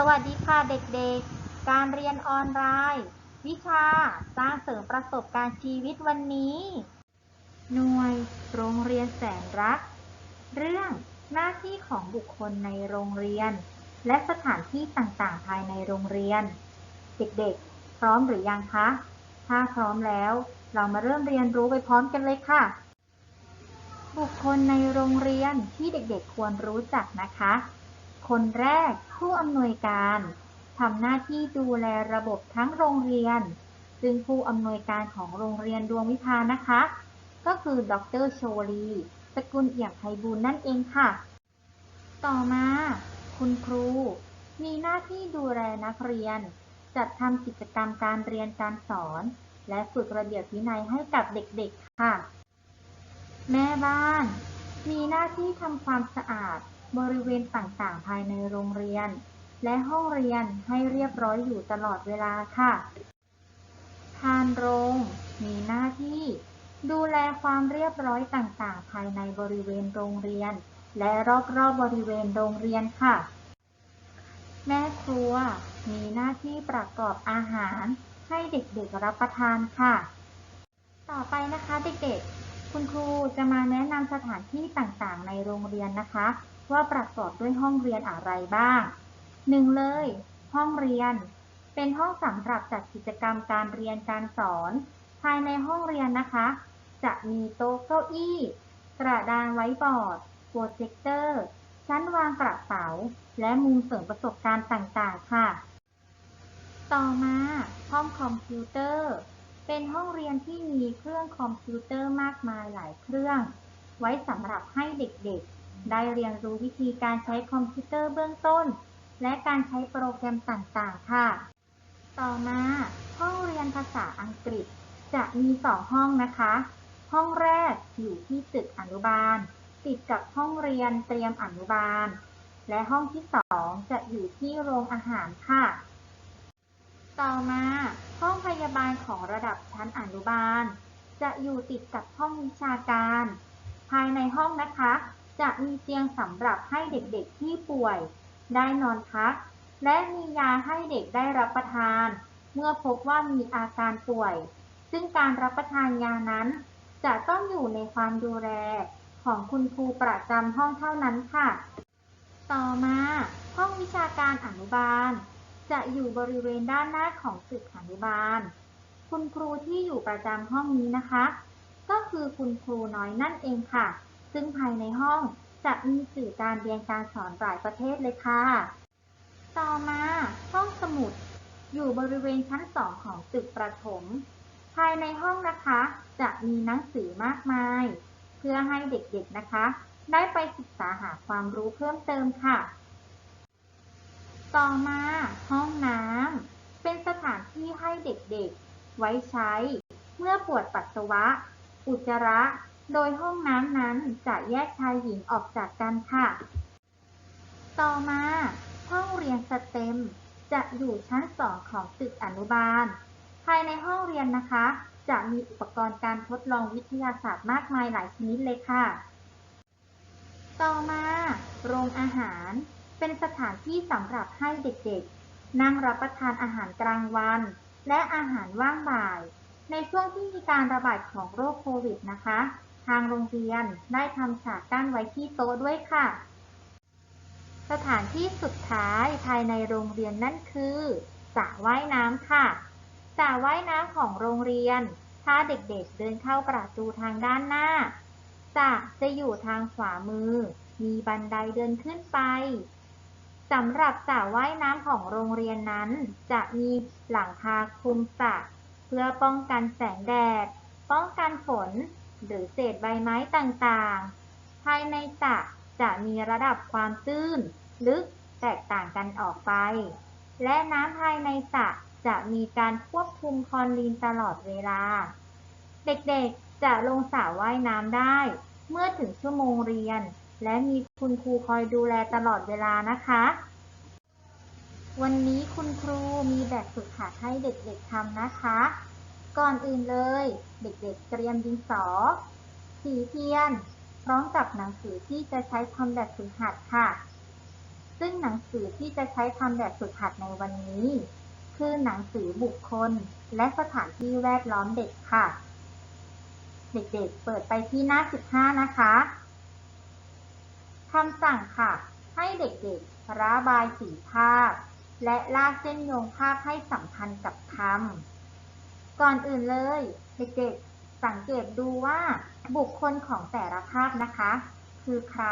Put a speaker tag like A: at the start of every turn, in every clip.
A: สวัสดีค่ะเด็กๆ การเรียนออนไลน์ วิชาสร้างเสริมประสบการณ์ชีวิตวันนี้ หน่วย โรงเรียนแสนรัก เรื่องหน้าที่ของบุคคลในโรงเรียน และสถานที่ต่างๆ ภายในโรงเรียน เด็กๆ พร้อมหรือยังคะ ถ้าพร้อมแล้ว เรามาเริ่มเรียนรู้ไปพร้อมกันเลยค่ะ บุคคลในโรงเรียนที่เด็กๆ ควรรู้จักนะคะ คนแรกผู้อำนวยการทำหน้าที่ดูแลระบบทั้งโรงเรียน ซึ่งผู้อำนวยการของโรงเรียนดวงวิทานะคะ ก็คือดรโชลี สกุลเอี่ยมไพบูลนั่นเองค่ะ ต่อมา คุณครู มีหน้าที่ดูแลนักเรียน จัดทำกิจกรรมการเรียนการสอน และฝึกระเบียบวินัยให้กับเด็กๆค่ะ แม่บ้าน มีหน้าที่ทำความสะอาด บริเวณต่างๆ ภายในโรงเรียน และห้องเรียนให้เรียบร้อยอยู่ตลอดเวลาค่ะ พานโรง มีหน้าที่ ดูแลความเรียบร้อยต่างๆ ภายในบริเวณโรงเรียน และรอบๆบบริเวณโรงเรียนค่ะ แม่ครัว มีหน้าที่ประกอบอาหาร ให้เด็กๆรับประทานค่ะ ต่อไปนะคะเด็กๆคุณครูจะมาแนะนำสถานที่ต่างๆ ในโรงเรียนนะคะ ว่าประกอบด้วยห้องเรียนอะไรบ้างหนึ่งเลย ห้องเรียน เป็นห้องสำหรับจัดกิจกรรมการเรียนการสอน ภายในห้องเรียนนะคะ จะมีโต๊ะเก้าอี้ กระดานไว้บอร์ดโปรเจคเตอร์ ชั้นวางกระเป๋า และมุมเสริมประสบการณ์ต่างๆ ค่ะ ต่อมาห้องคอมพิวเตอร์ เป็นห้องเรียนที่มีเครื่องคอมพิวเตอร์มากมายหลายเครื่อง ไว้สำหรับให้เด็กๆ ได้เรียนรู้วิธีการใช้คอมพิวเตอร์เบื้องต้น และการใช้โปรแกรมต่างๆ ค่ะ ต่อมาห้องเรียนภาษาอังกฤษ จะมีสองห้องนะคะ ห้องแรกอยู่ที่ตึกอนุบาล ติดกับห้องเรียนเตรียมอนุบาล และห้องที่สองจะอยู่ที่โรงอาหารค่ะ ต่อมาห้องพยาบาลของระดับชั้นอนุบาล จะอยู่ติดกับห้องวิชาการ ภายในห้องนะคะ จะมีเตียงสำหรับให้เด็กๆที่ป่วย ได้นอนพัก และมียาให้เด็กได้รับประทาน เมื่อพบว่ามีอาการป่วย ซึ่งการรับประทานยานั้น จะต้องอยู่ในความดูแลของคุณครูประจำห้องเท่านั้นค่ะ ต่อมาห้องวิชาการอนุบาล จะอยู่บริเวณด้านหน้าของตึกอนุบาล คุณครูที่อยู่ประจำห้องนี้นะคะ ก็คือคุณครูน้อยนั่นเองค่ะ ซึ่งภายในห้องจะมีสื่อการเรียนการสอนหลายประเภทเลยค่ะ ต่อมาห้องสมุด อยู่บริเวณชั้นสองของตึกประถม ภายในห้องนะคะ จะมีหนังสือมากมาย เพื่อให้เด็กๆนะคะ ได้ไปศึกษาหาความรู้เพิ่มเติมค่ะ ต่อมาห้องน้ำเป็นสถานที่ให้เด็กๆ ไว้ใช้ เมื่อปวดปัสสาวะ อุจจาระ โดยห้องน้ำนั้นจะแยกชายหญิงออกจากกันค่ะ ต่อมา ห้องเรียนสเต็ม จะอยู่ชั้นสองของตึกอนุบาล ภายในห้องเรียนนะคะ จะมีอุปกรณ์การทดลองวิทยาศาสตร์มากมายหลายชนิดเลยค่ะ ต่อมา โรงอาหาร เป็นสถานที่สำหรับให้เด็กๆ นั่งรับประทานอาหารกลางวัน และอาหารว่างบ่าย ในช่วงที่มีการระบาดของโรคโควิดนะคะ ทางโรงเรียนได้ทำฉากกั้นไว้ที่โต๊ะด้วยค่ะ สถานที่สุดท้ายภายในโรงเรียนนั่นคือสระว่ายน้ำค่ะสระว่ายน้ำของโรงเรียน ถ้าเด็กๆเดินเข้าประตูทางด้านหน้าสระจะอยู่ทางขวามือ มีบันไดเดินขึ้นไปสำหรับสระว่ายน้ำของโรงเรียนนั้น จะมีหลังคาคลุมสระเพื่อป้องกันแสงแดด ป้องกันฝน หรือเศษใบไม้ต่างๆ ภายในสระจะมีระดับความตื้น ลึกแตกต่างกันออกไป และน้ำภายในสระจะมีการควบคุมคลอรีนตลอดเวลา เด็กๆจะลงสระว่ายน้ำได้ เมื่อถึงชั่วโมงเรียน และมีคุณครูคอยดูแลตลอดเวลานะคะ วันนี้คุณครูมีแบบฝึกหัดให้เด็กๆทำนะคะ ก่อนอื่นเลย เด็กๆเตรียมดินสอ สีเทียน พร้อมกับหนังสือที่จะใช้ทำแบบฝึกหัดค่ะ ซึ่งหนังสือที่จะใช้ทำแบบฝึกหัดในวันนี้ คือหนังสือบุคคล และสถานที่แวดล้อมเด็กค่ะ เด็กๆ เปิดไปที่หน้า 15 นะคะคำสั่งค่ะ ให้เด็กๆระบายสีภาพ และลากเส้นโยงภาพให้สัมพันธ์กับคำ ก่อนอื่นเลย เด็กๆ สังเกตดูว่าบุคคลของแต่ละภาพนะคะ คือใคร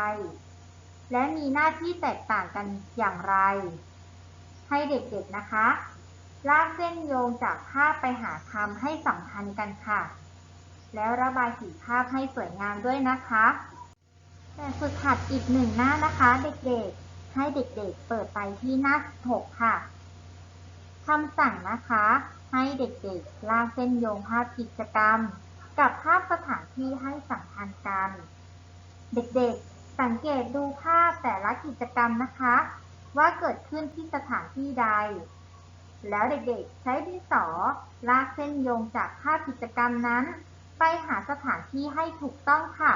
A: และมีหน้าที่แตกต่างกันอย่างไร ให้เด็กๆนะคะ ลากเส้นโยงจากภาพไปหาคำให้สัมพันธ์กันค่ะ แล้วระบายสีภาพให้สวยงามด้วยนะคะแต่ฝึกหัดอีกหนึ่งหน้านะคะ เด็กๆ ให้เด็กๆ เปิดไปที่หน้า 6 ค่ะ คำสั่งนะคะ ให้เด็กๆ ลากเส้นโยงภาพกิจกรรม กับภาพสถานที่ให้สัมพันธ์กัน เด็กๆ สังเกตดูภาพแต่ละกิจกรรมนะคะ ว่าเกิดขึ้นที่สถานที่ใด แล้วเด็กๆ ใช้ดินสอลากเส้นโยงจากภาพกิจกรรมนั้น ไปหาสถานที่ให้ถูกต้องค่ะ